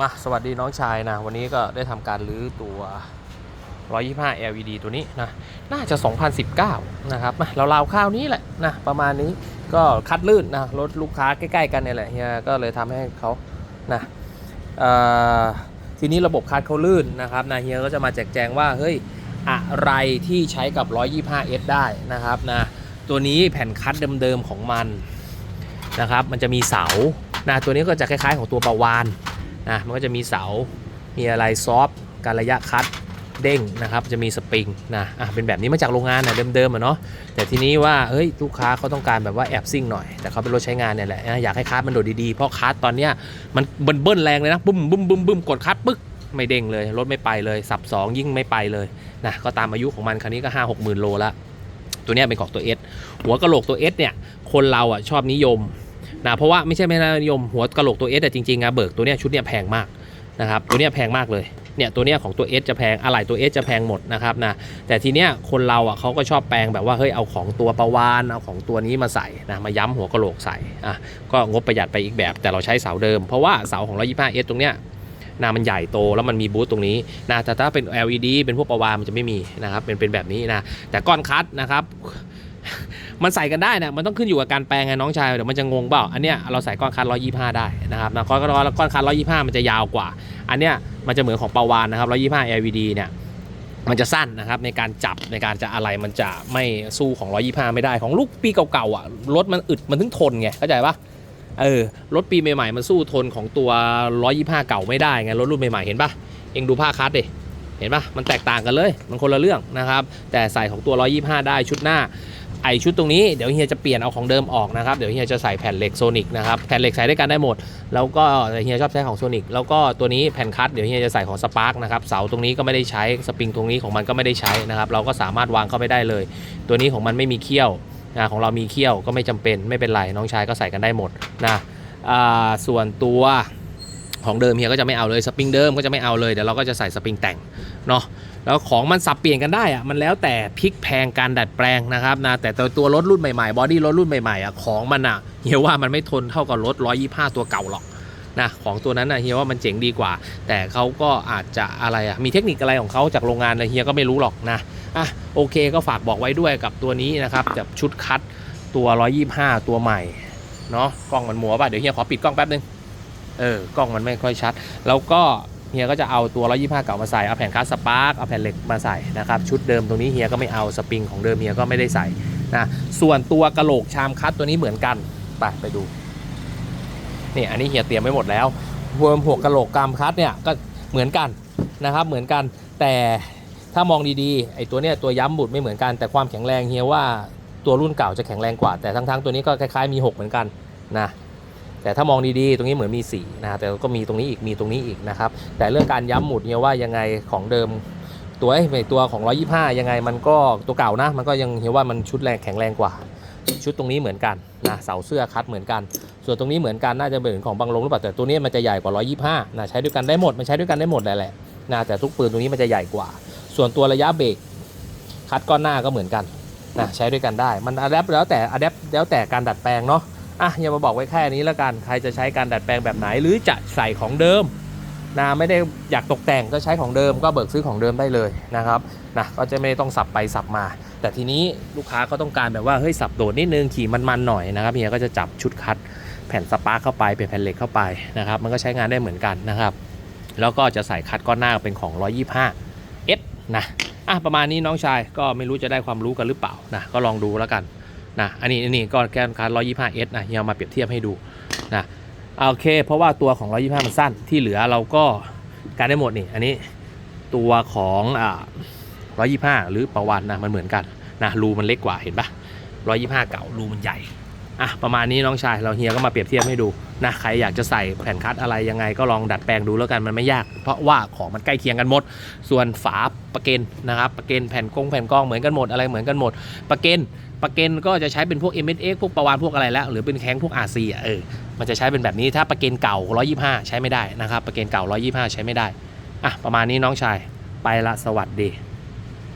มาสวัสดีน้องชายนะ วันนี้ก็ได้ทำการรื้อตัว 125 LED ตัวนี้นะ น่าจะ 2019 นะครับมาเราราวๆข้าวนี้แหละนะประมาณนี้ก็คัดลื่นนะรถลูกค้าใกล้ ๆ กันเนี่ยแหละเฮียก็เลยทำให้เขานะทีนี้ระบบคัดเขาลื่นนะครับนะเฮียก็จะมาแจกแจงว่าเฮ้ยอะไรที่ใช้กับ 125S ได้นะครับนะตัวนี้แผ่นคัดเดิมๆของมันนะครับมันจะมีเสานะตัวนี้ก็จะคล้ายๆของตัวประวาน นะมันก็จะมีเสา มีอะไรซอฟต์การระยะคัดเด้งนะครับจะมีสปริงนะอะเป็นแบบนี้มาจากโรงงานนะเดิมๆอะเนาะแต่ทีนี้ว่าเฮ้ยลูกค้าเขาต้องการแบบว่าแอบซิ่งหน่อย แต่เขาเป็นรถใช้งานเนี่ยแหละอยากให้คัดมันโดดดีๆ เพราะคัดตอนเนี้ยมันเบิ้ลแรงเลยนะบุ้มบุ้มบุ้มบุ้มกดคัดปึ๊กไม่เด้งเลย รถไม่ไปเลย สับสองยิ่งไม่ไปเลยนะก็ตามอายุของมันคันนี้ก็ 5 6หมื่นโลละตัวเนี้ยเป็นของตัว S หัวกระโหลกตัว S เนี่ยคนเราอะชอบนิยม นะเพราะว่าไม่ใช่ไม่นิยมหัวกะโหลกตัว S แต่จริงๆอะเบิกตัวเนี้ยชุดเนี้ยแพงมากนะครับตัวเนี้ยแพงมากเลยเนี่ยตัวเนี้ยของตัว S จะแพงอะไหล่ตัว S จะแพงหมดนะครับนะแต่ทีเนี้ยคนเราอะเขาก็ชอบแปลงแบบว่าเฮ้ยเอาของตัวประวานเอาของตัวนี้มาใส่นะมาย้ำหัวกะโหลกใส่อะก็งบประหยัดไปอีกแบบ แต่เราใช้เสาเดิม เพราะว่าเสาของ 125S ตรงเนี้ยนะมันใหญ่โตแล้วมันมีบูธตรงนี้นะแต่ถ้าเป็น LED เป็นพวกประวานมันจะไม่มีนะครับเป็นเป็นแบบนี้นะแต่ก้อนคัดนะครับ มันใส่กันได้นะมันต้องขึ้นอยู่กับการแปลงไงน้องชายเดี๋ยวมันจะงงเปล่าอันเนี้ยเราใส่ก้อนคัด125 ได้นะครับนะก้อนก้อนคัด125 มันจะยาวกว่า อันเนี้ยมันจะเหมือนของประวานนะครับ125 LED เนี่ยมันจะสั้นนะครับในการจับในการจะอะไรมันจะไม่สู้ของ 125 ไม่ได้ของลูกปีเก่าๆอะรถมันอึดมันถึงทนไงเข้าใจปะเออรถปีใหม่ๆมันสู้ทนของตัว 125 เก่าไม่ได้ไงรถรุ่นใหม่ๆเห็นปะเองดูผ้าคัดดิเห็นปะมันแตกต่างกันเลย มันคนละเรื่องนะครับ แต่ใส่ของตัว 125 ได้ชุดหน้า ไอชุดตรงนี้เดี๋ยวเฮียจะเปลี่ยนเอาของเดิมออกนะครับเดี๋ยวเฮียจะใส่แผ่นเหล็กโซนิกนะครับแผ่นเหล็กใส่ด้วยกันได้หมด แล้วก็เฮียชอบใช้ของโซนิกแล้วก็ตัวนี้แผ่นคัดเดี๋ยวเฮียจะใส่ของสปาร์กนะครับเสาตรงนี้ก็ไม่ได้ใช้สปริงตรงนี้ของมันก็ไม่ได้ใช้นะครับเราก็สามารถวางเข้าไปได้เลย ตัวนี้ของมันไม่มีเขี้ยวนะของเรามีเขี้ยวก็ไม่จำเป็นไม่เป็นไรน้องชายก็ใส่กันได้หมดนะอ่าส่วนตัว ของเดิมเฮียก็จะไม่เอาเลยสปริงเดิมก็จะไม่เอาเลยเดี๋ยวเราก็จะใส่สปริงแต่งเนาะแล้วของมันสับเปลี่ยนกันได้อะมันแล้วแต่พลิกแพงการดัดแปลงนะครับนะแต่ตัวตัวรถรุ่นใหม่ๆบอดี้รถรุ่นใหม่ๆอะของมันอะเฮียว่ามันไม่ทนเท่ากับรถ125 ตัวเก่าหรอกนะของตัวนั้นนะเฮียว่ามันเจ๋งดีกว่า แต่เขาก็อาจจะอะไรอะมีเทคนิคอะไรของเขาจากโรงงานเลยเฮียก็ไม่รู้หรอกนะอะโอเคก็ฝากบอกไว้ด้วยกับตัวนี้นะครับกับชุดคัดตัว 125 ตัวใหม่เนาะกล้องมันมัวป่ะเดี๋ยวเฮียขอปิดกล้องแป๊บนึง เออกล้องมันไม่ค่อยชัด แล้วก็เฮียก็จะเอาตัว 125 เก่ามาใส่ เอาแผ่นคัสสปาร์กเอาแผ่นเหล็กมาใส่นะครับ ชุดเดิมตรงนี้เฮียก็ไม่เอาสปริงของเดิมเฮียก็ไม่ได้ใส่นะ ส่วนตัวกระโหลกชามคัดตัวนี้เหมือนกัน ไปไปดู นี่อันนี้เฮียเตรียมไว้หมดแล้วรวมหัวกระโหลกกรามคัดเนี่ยก็เหมือนกันนะครับ เหมือนกัน แต่ถ้ามองดีๆ ไอ้ตัวเนี้ยตัวย้ำบุดไม่เหมือนกัน แต่ความแข็งแรงเฮียว่าตัวรุ่นเก่าจะแข็งแรงกว่า แต่ทั้งๆ ตัวนี้ก็คล้ายๆมีหกเหมือนกันนะ แต่ถ้ามองดีๆ ตรงนี้เหมือนมี4นะแต่ก็มีตรงนี้อีกมีตรงนี้อีกนะครับแต่เรื่องการย้ำหมุดเนี่ยว่ายังไงของเดิมตัวไอ้ตัวของ 125 ยังไงมันก็ตัวเก่านะ มันก็ยังเห็นว่ามันชุดแรงแข็งแรงกว่า ชุดตรงนี้เหมือนกันนะเสาเสื้อคัดเหมือนกัน ส่วนตรงนี้เหมือนกันน่าจะเป็นของบางลงหรือเปล่าแต่ตัวนี้มันจะใหญ่กว่า 125นะใช้ด้วยกันได้หมดมันใช้ด้วยกันได้หมดแหละแหละนะแต่ทุกปืนตรงนี้มันจะใหญ่กว่า ส่วนตัวระยะเบรกคัดก้อนหน้าก็เหมือนกันนะใช้ด้วยกันได้มันอัดแอปแล้วแต่อัดแอปแล้วแต่การดัดแปลงเนาะ อะอย่ามาบอกไว้แค่นี้แล้วกันใครจะใช้การดัดแปลงแบบไหน หรือจะใส่ของเดิมนะไม่ได้อยากตกแต่งก็ใช้ของเดิมก็เบิกซื้อของเดิมได้เลยนะครับนะก็จะไม่ต้องสับไปสับมา แต่ทีนี้ลูกค้าก็ต้องการแบบว่าเฮ้ยสับโดดนิดนึงขี่มันๆหน่อยนะครับเฮียก็จะจับชุดคัดแผ่นสปาร์คเข้าไปเป็นแผ่นเหล็กเข้าไปนะครับมันก็ใช้งานได้เหมือนกันนะครับ แล้วก็จะใส่คัดก้อนหน้าเป็นของ 125 S นะอะประมาณนี้น้องชายก็ไม่รู้จะได้ความรู้กันหรือเปล่านะก็ลองดูแล้วกัน นะอันนี้อันนี้ก็แกนคัน 125S นะเฮียมาเปรียบเทียบให้ดูนะโอเค เพราะว่าตัวของ 125 มันสั้นที่เหลือเราก็การได้หมดนี่อันนี้ตัวของอ่า125 หรือประวันนะมันเหมือนกันนะรูมันเล็กกว่าเห็นปะ125 เก่ารูมันใหญ่อะประมาณนี้น้องชายเราเฮียก็มาเปรียบเทียบให้ดูนะใครอยากจะใส่แผ่นคัดอะไรยังไงก็ลองดัดแปลงดูแล้วกันมันไม่ยาก เพราะว่าของมันใกล้เคียงกันหมด ส่วนฝาประเกนนะครับประเกนแผ่นกงแผ่นกล้องเหมือนกันหมดอะไรเหมือนกันหมดประเกน ประเกนก็จะใช้เป็นพวก m s x พวกประวานพวกอะไรแล้ว หรือเป็นแข้งพวก RC อะเออมันจะใช้เป็นแบบนี้ถ้าประเกนเก่า 125 ใช้ไม่ได้นะครับประเกนเก่า 125 ใช้ไม่ได้อะประมาณนี้น้องชายไปละสวัสดี